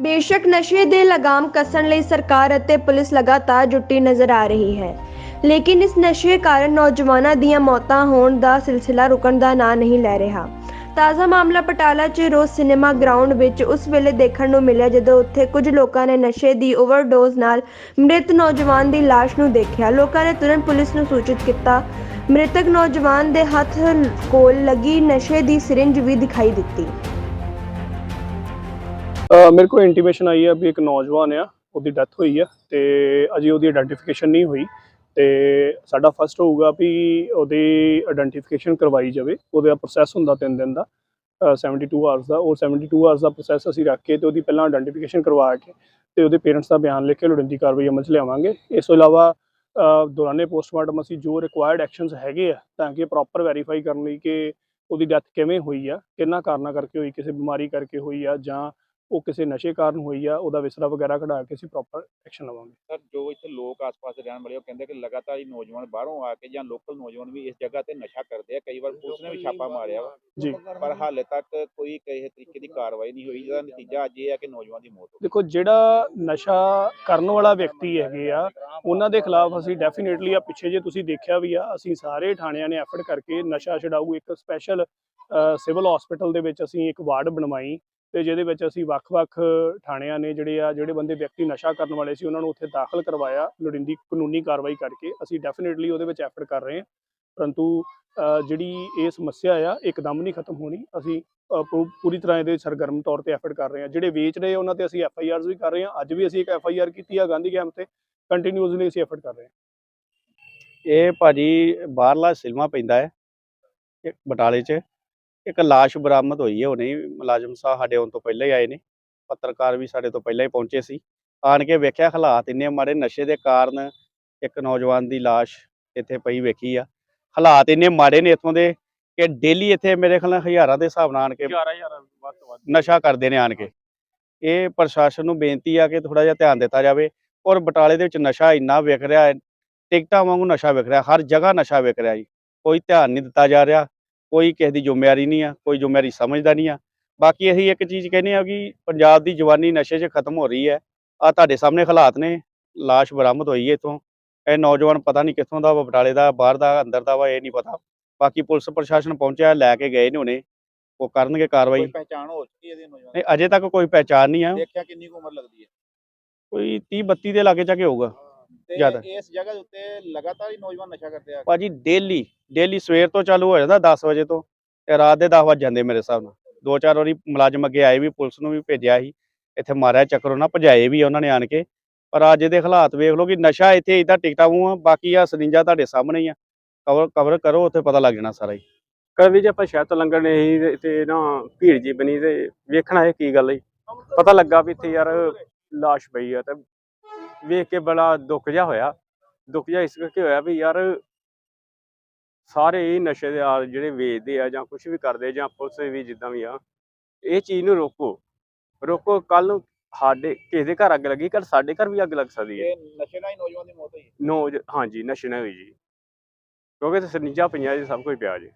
ਬੇਸ਼ੱਕ ਨਸ਼ੇ ਦੇ ਲਗਾਮ ਕੱਸਣ ਲਈ ਸਰਕਾਰ ਅਤੇ ਪੁਲਿਸ ਲਗਾਤਾਰ ਜੁਟੀ ਨਜ਼ਰ ਆ ਰਹੀ ਹੈ। ਲੇਕਿਨ ਇਸ ਨਸ਼ੇ ਕਾਰਨ ਨੌਜਵਾਨਾਂ ਦੀਆਂ ਮੌਤਾਂ ਹੋਣ ਦਾ ਸਿਲਸਿਲਾ ਰੁਕਣ ਦਾ ਨਾਂ ਨਹੀਂ ਲੈ ਰਿਹਾ। ਤਾਜ਼ਾ ਮਾਮਲਾ ਪਟਾਲਾ 'ਚ ਰੋਜ਼ ਸਿਨੇਮਾ ਗਰਾਊਂਡ ਵਿੱਚ ਉਸ ਵੇਲੇ ਦੇਖਣ ਨੂੰ ਮਿਲਿਆ ਜਦੋਂ ਉੱਥੇ ਕੁਝ ਲੋਕਾਂ ਨੇ ਨਸ਼ੇ ਦੀ ਓਵਰਡੋਜ਼ ਨਾਲ ਮ੍ਰਿਤ ਨੌਜਵਾਨ ਦੀ ਲਾਸ਼ ਨੂੰ ਦੇਖਿਆ। ਲੋਕਾਂ ਨੇ ਤੁਰੰਤ ਪੁਲਿਸ ਨੂੰ ਸੂਚਿਤ ਕੀਤਾ। ਮ੍ਰਿਤਕ ਨੌਜਵਾਨ ਦੇ ਹੱਥ ਕੋਲ ਲੱਗੀ ਨਸ਼ੇ ਦੀ ਸਿਰਿੰਜ ਵੀ ਦਿਖਾਈ ਦਿੱਤੀ। ਅ, ਮੇਰੇ ਕੋਲ ਇੰਟੀਮੇਸ਼ਨ ਆਈ ਹੈ ਵੀ ਇੱਕ ਨੌਜਵਾਨ ਆ ਉਹਦੀ ਡੈਥ ਹੋਈ ਆ ਤੇ ਅਜੇ ਉਹਦੀ ਆਇਡੈਂਟੀਫਿਕੇਸ਼ਨ ਨਹੀਂ ਹੋਈ। ਤੇ ਸਾਡਾ ਫਸਟ ਹੋਊਗਾ ਵੀ ਉਹਦੀ ਆਇਡੈਂਟੀਫਿਕੇਸ਼ਨ ਕਰਵਾਈ ਜਾਵੇ ਉਹਦਾ ਪ੍ਰੋਸੈਸ ਹੁੰਦਾ 3 ਦਿਨ ਦਾ ਅ, 72 ਆਵਰਸ ਦਾ ਉਹ 72 ਆਵਰਸ ਦਾ ਪ੍ਰੋਸੈਸ ਅਸੀਂ ਰੱਖ ਕੇ ਤੇ ਉਹਦੀ ਪਹਿਲਾਂ ਆਇਡੈਂਟੀਫਿਕੇਸ਼ਨ ਕਰਵਾ ਕੇ ਤੇ ਉਹਦੇ ਪੇਰੈਂਟਸ ਦਾ ਬਿਆਨ ਲਿਖ ਕੇ ਲੋੜੀਂਦੀ ਕਾਰਵਾਈ ਅਮਲ 'ਚ ਲਿਆਵਾਂਗੇ। ਇਸ ਤੋਂ ਇਲਾਵਾ ਦੌਰਾਨੇ ਪੋਸਟਮਾਰਟਮ ਅਸੀਂ ਜੋ ਰਿਕੁਆਇਰਡ ਐਕਸ਼ਨਸ ਹੈਗੇ ਆ ਤਾਂ ਕਿ ਪ੍ਰੋਪਰ ਵੈਰੀਫਾਈ ਕਰਨ ਲਈ ਕਿ ਉਹਦੀ ਡੈਥ ਕਿਵੇਂ ਹੋਈ ਆ ਕਿੰਨਾ ਕਾਰਨਾਂ ਕਰਕੇ ਹੋਈ ਕਿਸੇ ਬਿਮਾਰੀ ਕਰਕੇ ਹੋਈ ਆ ਜਾਂ ਉਹ ਕਿਸੇ ਨਸ਼ੇ ਕਾਰਨ ਹੋਈ ਆ ਉਹਦਾ ਵਿਸਰਾ ਵਗੈਰਾ ਕਢਾ ਕੇ ਅਸੀਂ ਪ੍ਰੋਪਰ ਐਕਸ਼ਨ ਲਵਾਂਗੇ। ਸਰ ਜੋ ਇੱਥੇ ਲੋਕ ਆਸ-ਪਾਸ ਰਹਿਣ ਵਾਲੇ ਉਹ ਕਹਿੰਦੇ ਕਿ ਲਗਾਤਾਰ ਹੀ ਨੌਜਵਾਨ ਬਾਹਰੋਂ ਆ ਕੇ ਜਾਂ ਲੋਕਲ ਨੌਜਵਾਨ ਵੀ ਇਸ ਜਗ੍ਹਾ ਤੇ ਨਸ਼ਾ ਕਰਦੇ ਆ। ਕਈ ਵਾਰ ਪੁਲਿਸ ਨੇ ਵੀ ਛਾਪਾ ਮਾਰਿਆ ਵਾ। ਜੀ। ਪਰ ਹਾਲੇ ਤੱਕ ਕੋਈ ਕਿਸੇ ਤਰੀਕੇ ਦੀ ਕਾਰਵਾਈ ਨਹੀਂ ਹੋਈ ਜਿਹਦਾ ਨਤੀਜਾ ਅੱਜ ਇਹ ਹੈ ਕਿ ਨੌਜਵਾਨ ਦੀ ਮੌਤ ਹੋ ਦੇਖੋ ਜਿਹੜਾ ਨਸ਼ਾ ਕਰਨ ਵਾਲਾ ਵਿਅਕਤੀ ਹੈਗੇ ਆ ਉਹਨਾਂ ਦੇ ਖਿਲਾਫ ਅਸੀਂ ਡੈਫੀਨੇਟਲੀ ਆ ਪਿੱਛੇ ਜੇ ਤੁਸੀਂ ਦੇਖਿਆ ਵੀ ਆ ਅਸੀਂ ਸਾਰੇ ਥਾਣਿਆਂ ਨੇ ਐਫਰਟ ਕਰਕੇ ਨਸ਼ਾ ਛਡਾਊ ਇੱਕ ਸਪੈਸ਼ਲ ਸਿਵਲ ਹਸਪੀਟਲ ਦੇ ਵਿੱਚ ਅਸੀਂ ਇੱਕ ਵਾਰਡ ਬਣਵਾਈ। ਤੇ ਜਿਹਦੇ ਵਿੱਚ ਅਸੀਂ ਵੱਖ-ਵੱਖ ਥਾਣਿਆਂ ਨੇ ਜਿਹੜੇ ਆ ਜਿਹੜੇ ਬੰਦੇ ਵਿਅਕਤੀ ਨਸ਼ਾ ਕਰਨ ਵਾਲੇ ਸੀ ਉਹਨਾਂ ਨੂੰ ਉੱਥੇ ਦਾਖਲ ਕਰਵਾਇਆ ਲੋੜੀਂਦੀ ਕਾਨੂੰਨੀ ਕਾਰਵਾਈ ਕਰਕੇ। ਅਸੀਂ ਡੈਫੀਨੇਟਲੀ ਉਹਦੇ ਵਿੱਚ ਐਫਰਟ ਕਰ ਰਹੇ ਹਾਂ। ਪਰੰਤੂ ਜਿਹੜੀ ਇਹ ਸਮੱਸਿਆ ਆ ਇੱਕਦਮ ਨਹੀਂ ਖਤਮ ਹੋਣੀ। ਅਸੀਂ ਪੂਰੀ ਤਰ੍ਹਾਂ ਇਹਦੇ ਸਰਗਰਮ ਤੌਰ ਤੇ ਐਫਰਟ ਕਰ ਰਹੇ ਹਾਂ। ਜਿਹੜੇ ਵੇਚ ਰਹੇ ਆ, ਉਹਨਾਂ ਤੇ ਅਸੀਂ ਐਫ ਆਈ ਆਰਸ ਵੀ ਕਰ ਰਹੇ ਹਾਂ। ਅੱਜ ਵੀ ਅਸੀਂ ਇੱਕ ਐਫ ਆਈ ਆਰ ਕੀਤੀ ਆ ਗਾਂਧੀ ਕੈਂਪ ਤੇ। ਕੰਟੀਨਿਊਸਲੀ ਅਸੀਂ ਐਫਰਟ ਕਰ ਰਹੇ ਹਾਂ। ਇਹ ਭਾਜੀ ਬਾਹਰਲਾ ਸਿਲਮਾ ਪੈਂਦਾ ਹੈ ਬਟਾਲੇ 'ਚ। ਇੱਕ ਲਾਸ਼ ਬਰਾਮਦ ਹੋਈ ਹੈ ਹੁਣੇ ਹੀ ਮੁਲਾਜ਼ਮ ਸਾਹਿਬ ਸਾਡੇ ਆਉਣ ਤੋਂ ਪਹਿਲਾਂ ਹੀ ਆਏ ਨੇ ਪੱਤਰਕਾਰ ਵੀ ਸਾਡੇ ਤੋਂ ਪਹਿਲਾਂ ਹੀ ਪਹੁੰਚੇ ਸੀ। ਆਣ ਕੇ ਵੇਖਿਆ ਹਾਲਾਤ ਇੰਨੇ ਮਾੜੇ ਨਸ਼ੇ ਦੇ ਕਾਰਨ ਇੱਕ ਨੌਜਵਾਨ ਦੀ ਲਾਸ਼ ਇੱਥੇ ਪਈ ਵੇਖੀ ਆ। ਹਾਲਾਤ ਇੰਨੇ ਮਾੜੇ ਨੇ ਇੱਥੋਂ ਦੇ ਕਿ ਡੇਲੀ ਇੱਥੇ ਮੇਰੇ ਖਿਆਲ ਨਾਲ ਹਜ਼ਾਰਾਂ ਦੇ ਹਿਸਾਬ ਨਾਲ ਆਣ ਕੇ 11000 ਵੱਧ ਤੋਂ ਵੱਧ। ਨਸ਼ਾ ਕਰਦੇ ਨੇ ਆਣ ਕੇ। ਇਹ ਪ੍ਰਸ਼ਾਸਨ ਨੂੰ ਬੇਨਤੀ ਆ ਕਿ ਥੋੜਾ ਜਿਹਾ ਧਿਆਨ ਦਿੱਤਾ ਜਾਵੇ ਔਰ ਬਟਾਲੇ ਦੇ ਵਿੱਚ ਨਸ਼ਾ ਇੰਨਾ ਵਿਕ ਰਿਹਾ ਹੈ ਟਿਕਟਾਂ ਵਾਂਗੂ ਨਸ਼ਾ ਵਿਕ ਰਿਹਾ ਹਰ ਜਗ੍ਹਾ ਨਸ਼ਾ ਵਿਕ ਰਿਹਾ ਜੀ ਕੋਈ ਧਿਆਨ ਨਹੀਂ ਦਿੱਤਾ ਜਾ ਰਿਹਾ। ਕੋਈ ਕਿਸੇ ਦੀ ਜ਼ਿੰਮੇਵਾਰੀ ਨਹੀਂ ਆ ਕੋਈ ਜ਼ਿੰਮੇਵਾਰੀ ਸਮਝਦਾ ਨਹੀਂ ਆ। ਬਾਕੀ ਅਸੀਂ ਇੱਕ ਚੀਜ਼ ਕਹਿੰਦੇ ਆ ਕਿ ਪੰਜਾਬ ਦੀ ਜਵਾਨੀ ਨਸ਼ੇ 'ਚ ਖਤਮ ਹੋ ਰਹੀ ਹੈ। ਆ ਤੁਹਾਡੇ ਸਾਹਮਣੇ ਹਾਲਾਤ ਨੇ ਲਾਸ਼ ਬਰਾਮਦ ਹੋਈ ਹੈ ਇੱਥੋਂ। ਇਹ ਨੌਜਵਾਨ ਪਤਾ ਨਹੀਂ ਕਿੱਥੋਂ ਦਾ ਵਾ ਬਟਾਲੇ ਦਾ ਬਾਹਰ ਦਾ ਅੰਦਰ ਦਾ ਵਾ ਇਹ ਨਹੀਂ ਪਤਾ। ਬਾਕੀ ਪੁਲਿਸ ਪ੍ਰਸ਼ਾਸਨ ਪਹੁੰਚਿਆ ਲੈ ਕੇ ਗਏ ਨੇ ਹੁਣੇ। ਉਹ ਕਰਨਗੇ ਕਾਰਵਾਈ। ਕੋਈ ਪਹਿਚਾਣ ਹੋ ਚੁੱਕੀ ਇਹਦੀ ਨੌਜਵਾਨ? ਨਹੀਂ ਅਜੇ ਤੱਕ ਕੋਈ ਪਹਿਚਾਣ ਨਹੀਂ ਆ। ਦੇਖਿਆ ਕਿੰਨੀ ਕੁ ਉਮਰ ਲੱਗਦੀ ਹੈ? ਕੋਈ 30 32 ਦੇ ਲਾਗੇ ਚਾਗੇ ਹੋਊਗਾ। ਜ਼ਿਆਦਾ। ਇਸ ਜਗ੍ਹਾ ਦੇ ਉੱਤੇ ਲਗਾਤਾਰ ਹੀ ਨੌਜਵਾਨ ਨਸ਼ਾ ਕਰਦੇ ਆ ਭਾਜੀ ਡੇਲੀ ਡੇਲੀ ਸਵੇਰ ਤੋਂ ਚਾਲੂ ਹੋ ਜਾਂਦਾ 10 ਵਜੇ ਤੋਂ ਤੇ ਰਾਤ ਦੇ 10 ਵਜ ਜਾਂਦੇ ਮੇਰੇ ਹਿਸਾਬ ਨਾਲ। ਦੋ ਚਾਰ ਵਾਰੀ ਮੁਲਾਜ਼ਮ ਅੱਗੇ ਆਏ ਵੀ ਪੁਲਿਸ ਨੂੰ ਵੀ ਭੇਜਿਆ ਸੀ। ਇੱਥੇ ਮਾਰਿਆ ਚੱਕਰ ਉਹਨਾਂ ਭਜਾਏ ਵੀ ਉਹਨਾਂ ਨੇ ਆਣ ਕੇ। ਪਰ ਅੱਜ ਦੇ ਹਾਲਾਤ ਵੇਖ ਲਓ ਕਿ ਨਸ਼ਾ ਇੱਥੇ ਇਦਾਂ ਟਿਕਟਾ ਮੂੰਹ ਆ ਬਾਕੀ ਆ ਸਰਿੰਜਾ ਤੁਹਾਡੇ ਸਾਹਮਣੇ ਹੀ ਆ। ਕਵਰ ਕਵਰ ਕਰੋ ਉੱਥੇ ਪਤਾ ਲੱਗ ਜਾਣਾ ਸਾਰਾ ਹੀ। ਕਦੇ ਜੇ ਆਪਾਂ ਸ਼ਹਿਰ ਤੋਂ ਲੰਘਣੇ ਸੀ ਤੇ ਨਾ ਭੀੜ ਜੀ ਬਣੀ ਤੇ ਵੇਖਣਾ ਇਹ ਕੀ ਗੱਲ ਹੈ। ਪਤਾ ਲੱਗਾ ਵੀ ਇੱਥੇ ਯਾਰ ਲਾਸ਼ ਪਈ ਆ ਤੇ ਵੇਖ ਕੇ ਬੜਾ ਦੁੱਖ ਜਿਹਾ ਹੋਇਆ। ਦੁੱਖ ਜਿਹਾ ਇਸ ਕਰਕੇ ਹੋਇਆ ਵੀ ਯਾਰ ਸਾਰੇ ਹੀ ਨਸ਼ੇ ਦੇ ਆ ਜਿਹੜੇ ਵੇਚਦੇ ਆ ਜਾਂ ਕੁਝ ਵੀ ਕਰਦੇ ਜਾਂ ਪੁਲਿਸ ਵੀ ਜਿੱਦਾਂ ਵੀ ਆ ਇਹ ਚੀਜ਼ ਨੂੰ ਰੋਕੋ। ਰੋਕੋ ਕੱਲ ਨੂੰ ਸਾਡੇ ਕਿਸੇ ਦੇ ਘਰ ਅੱਗ ਲੱਗੀ ਕੱਲ ਸਾਡੇ ਘਰ ਵੀ ਅੱਗ ਲੱਗ ਸਕਦੀ ਹੈ। ਇਹ ਨਸ਼ੇ ਨਾਲ ਹੀ ਨੌਜਵਾਨ ਦੀ ਮੌਤ ਹੋਈ ਹੈ। ਨੋ ਹਾਂਜੀ ਨਸ਼ੇ ਨਾਲ ਹੋਈ ਜੀ। ਕਿਉਂਕਿ ਤੇ ਸਰਿੰਜਾਂ ਪਈਆਂ ਜੀ ਸਭ ਕੁਝ ਪਿਆ ਜੀ।